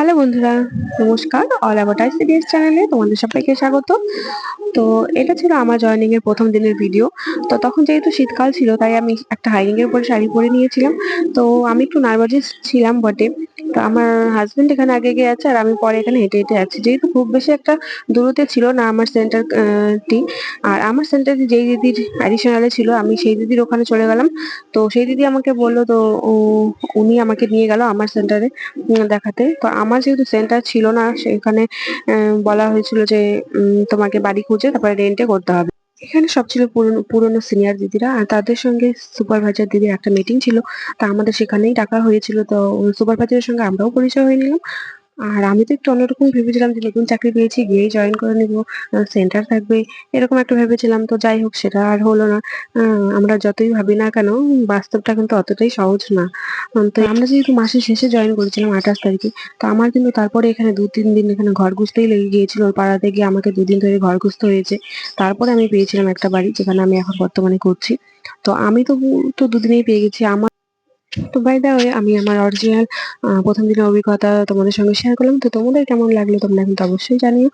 Hello বন্ধুরা, নমস্কার। All অ্যাভার্টাইজ serious চ্যানেলে তোমাদের সবাইকে স্বাগত। তো এটা ছিল আমার জয়েনিং এর প্রথম দিনের ভিডিও তো তখন যেহেতু শীতকাল ছিল, তাই আমি একটা হাইকিং এর উপরে শাড়ি পরে নিয়েছিলাম। তো আমি একটু নার্ভাস ছিলাম বটে। তো আমার হাজব্যান্ড এখানে আগে গিয়ে আছে, আর আমি পরে এখানে হেঁটে হেঁটে আছি। যেহেতু খুব বেশি একটা দূরত্বে ছিল না আমার সেন্টার টি। আর আমার সেন্টারে যেই দিদির অ্যাডিশনালে ছিল, আমি সেই দিদির ওখানে চলে গেলাম। তো সেই দিদি আমাকে বলল, তো উনি আমাকে নিয়ে গেল আমার সেন্টারে দেখাতে। তো আমার যেহেতু সেন্টার ছিল না, সেখানে বলা হয়েছিল যে তোমাকে বাড়ি খুঁজে তারপরে রেন্টে করতে হবে। এখানে সব ছিল পুরনো পুরনো সিনিয়র দিদিরা আর তাদের সঙ্গে সুপারভাইজার দিদির একটা মিটিং ছিল। তা আমাদের সেখানেই ডাকা হয়েছিল। তো সুপারভাইজারের সঙ্গে আমরাও পরিচয় হয়ে নিলাম। আর আমি তো একটু অন্যরকম ভেবেছিলাম যে নতুন চাকরি পেয়েছি, গিয়েই জয়েন করে নিব সেন্টার থাকবে, এরকম একটা ভেবেছিলাম। তো যাই হোক, সেটা আর হলো না। আমরা যতই ভাবি না কেন, বাস্তবটা কিন্তু অতটাই সহজ না। তো আমরা যেহেতু মাসের শেষে জয়েন করেছিলাম আঠাশ তারিখে, তো আমার কিন্তু তারপরে এখানে দু তিন দিন এখানে ঘর খুঁজতেই লেগে গিয়েছিল। ওর পাড়াতে গিয়ে আমাকে দুদিন ধরে ঘর খুঁজতে হয়েছে। তারপরে আমি পেয়েছিলাম একটা বাড়ি, যেখানে আমি এখন বর্তমানে করছি। তো আমি তো তো দুদিনেই পেয়ে গেছি। আমার তো বাই দা ওয়ে আমি আমার অরিজিনাল প্রথম দিনের অভিজ্ঞতা তোমাদের সঙ্গে শেয়ার করলাম। তো তোমাদের কেমন লাগল তোমরা কিন্তু অবশ্যই জানিও।